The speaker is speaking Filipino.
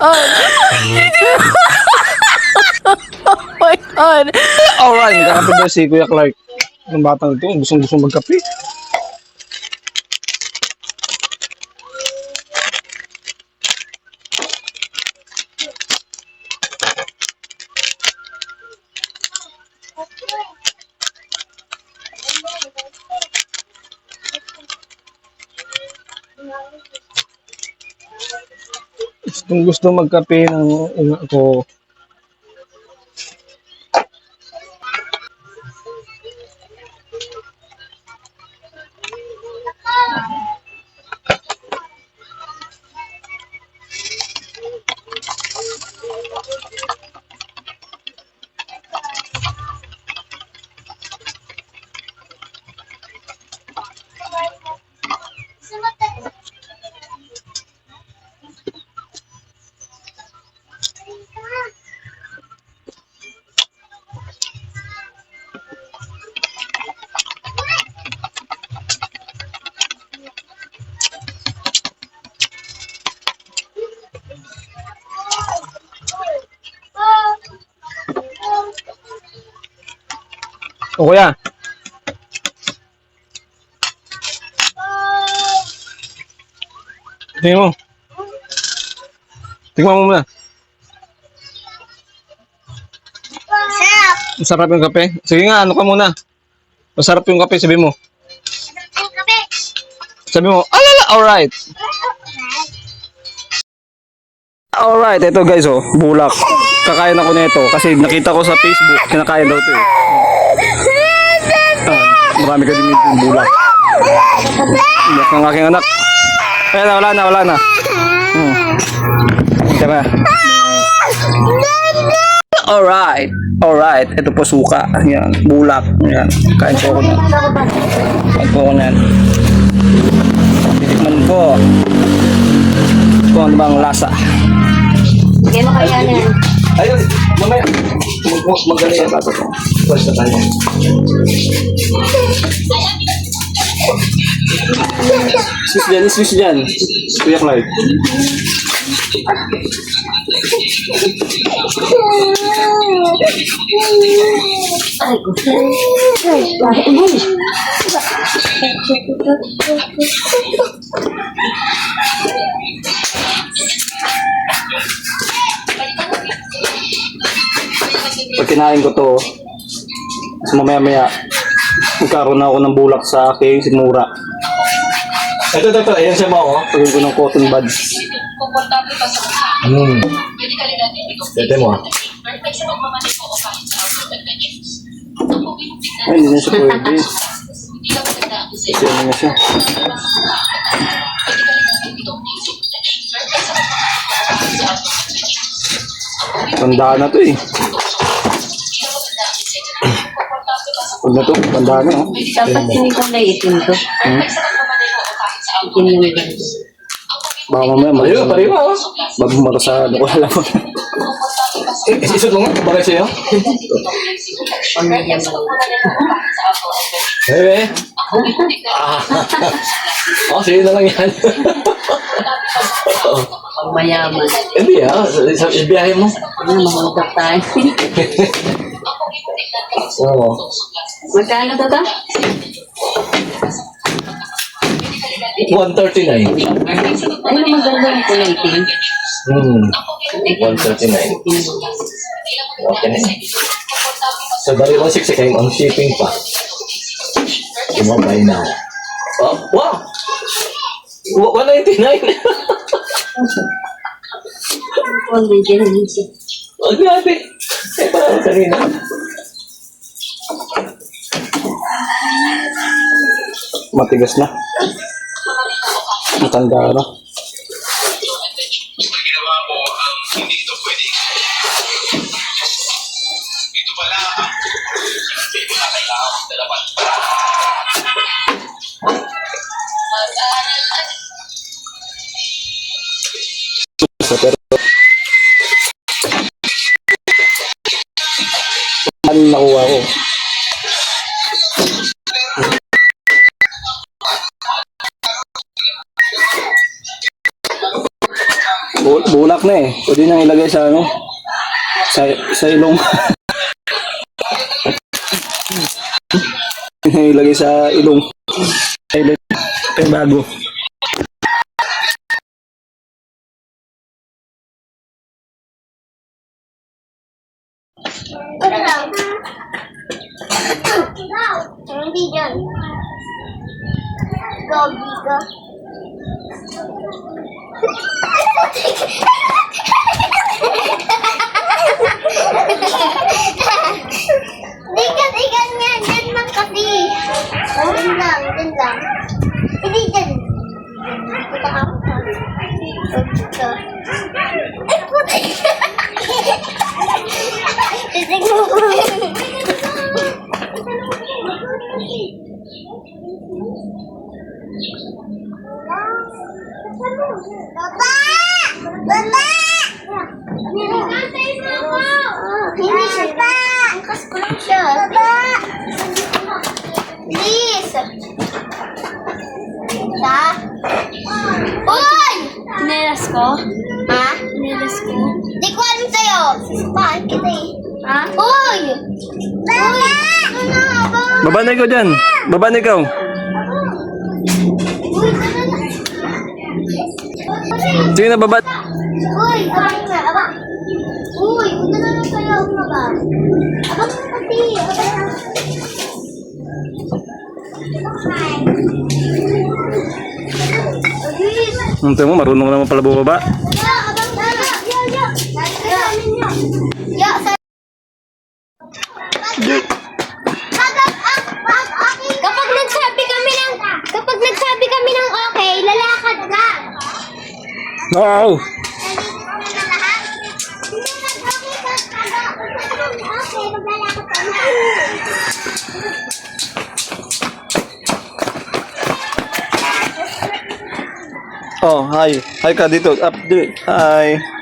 on. Oh, oh my God. All right, Alright, nakapag si Kuya Clark ng batang ito. Gustong gusto magkape. Gustong gusto magkape ng ina ko. O kuya. Tingnan mo. Tingnan mo muna. Sarap. Masarap yung kape. Sige nga, ano ka muna. Masarap yung kape, sabi mo. Sarap yung kape. Sabi mo, alala, alright. Alright, ito guys oh, bulak. Kakain ako nito kasi nakita ko sa Facebook, kinakain daw ito eh. Ah, marami ka din yung bulak. Iyak ng aking anak. Ayan na, wala na, wala na. Hmm. Tama. Alright, alright. Ito po suka. Ayan, bulak. Ayan, kain po ako na. Kain po ako na. Titikman ko. Kung ano bang lasa. Gano'n kaya na yan? Ayun, mamaya. Mag magaling yan tato. Pwes na tayo. Swiss dyan, Swiss dyan. Kuya Clyde. Ay, gusto. Ay, uy. Pag kinain ko to, so mamaya maya, magkaroon na ako ng bulak sa aking sinura. Ito, ito, ito. Ayan siya mo, oh. Pagin ko ng cotton buds. Hmm. Pwede mo, ah. Ay, hindi na siya pwede. Kasi ano na siya. Tandaan na to eh. Huwag na to, tandaan na oh. Dapat sinikulay itim to. Itim yung ganun. Baka mamaya mayo. Pareho, pareho. Bago marasado ko alam mo. Eh, isot mo nga, bagay sa'yo. Eh, eh. Ah. Oh, sige na lang yan. Mayaman. Hindi ah, sa, sa ibiyahe mo. Ano, mahutap tayo. Oo. Magkano to ta? 139. Ano maganda yung kulay itim? Hmm. 139. Okay na. So, bali 160 kayo ang shipping pa. Tumabay na. Oh, wow! Wa- 199! Kulay din. minsan. Oh, grabe! Parang kanina. Matigas na. Matanda na. ito pala ang kailangan ng dalaman. Cool. bulak na eh. Pwede nang ilagay sa ano? Sa, sa ilong. Ilagay sa ilong. Ay, ay bago. Hindi dyan. Gogi ka. Di ka, di ka niya. Dyan lang kasi. Dyan lang, dyan lang. Hindi dyan. Punta ka. Ay. Titig mo. Baba! Baba! Hindi siya. Angkas ko lang siya. Baba! Please! Sa? Uy! Nilas ko? Ha? Nilas ko? Di ko alam sa'yo. Sispahan kita eh. Ha? Uy! Baba! Na? Baba! Na ikaw dyan. Baba na ikaw. Na? Sige na, baba. Uy, abang na, abang. Uy, punta na lang kayo, abang. Abang na kasi, abang na. Hintay mo, marunong naman pala bumaba. Ya, abang na. Ya, ya. Ya, ya. ang- Kapag nagsabi kami ng kapag nagsabi kami ng okay, lalakad ka. Oh, hi. Hi ka dito. Up. Hi.